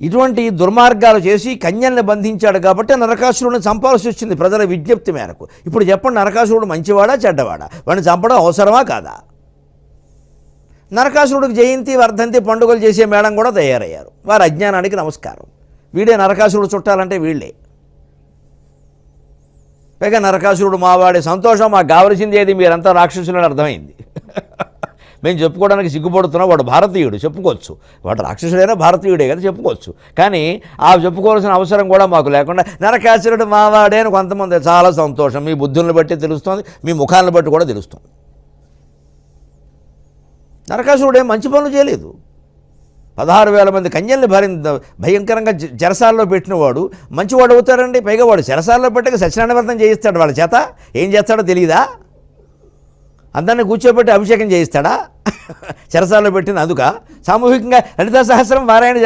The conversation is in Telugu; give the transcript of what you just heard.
ఇటువంటి దుర్మార్గాలు చేసి కన్యల్ని బంధించాడు కాబట్టి నరకాసురుడిని చంపాల్సి వచ్చింది ప్రజల విజ్ఞప్తి మేరకు. ఇప్పుడు చెప్పండి నరకాసురుడు మంచివాడా చెడ్డవాడా? వాడిని చంపడం అవసరమా కాదా? నరకాసురుడికి జయంతి వర్ధంతి పండుగలు చేసే మేడం కూడా తయారయ్యారు. వారి అజ్ఞానానికి నమస్కారం. వీడే నరకాసురుడు చుట్టాలంటే వీళ్ళే. పైగా నరకాసురుడు మావాడి సంతోషం మాకు కావలసింది ఏది? మీరంతా రాక్షసులని అర్థమైంది. మేము చెప్పుకోవడానికి సిగ్గుపడుతున్నాం వాడు భారతీయుడు చెప్పుకోవచ్చు. వాడు రాక్షసుడైనా భారతీయుడే కదా చెప్పుకోవచ్చు. కానీ ఆ చెప్పుకోవాల్సిన అవసరం కూడా మాకు లేకుండా నరకాసురుడు మావాడే అని కొంతమంది చాలా సంతోషం. మీ బుద్ధుల్ని బట్టి తెలుస్తుంది మీ ముఖాలను బట్టి కూడా తెలుస్తుంది. నరకాసురుడే మంచి పనులు చేయలేదు. పదహారు వేల మంది కన్యల్ని భరింత భయంకరంగా జరసాల్లో చెరసాల్లో పెట్టినవాడు మంచివాడు అవుతారండి. పైగా వాడు చెరసాల్లో పెట్టక సత్యనారాయణ వ్రతం చేయిస్తాడు వాళ్ళ చేత. ఏం చేస్తాడో తెలియదా అందరిని కూర్చోబెట్టి అభిషేకం చేయిస్తాడా? చెరసాలో పెట్టిన అందుక. సామూహికంగా లలిత సహస్రం పారాయణ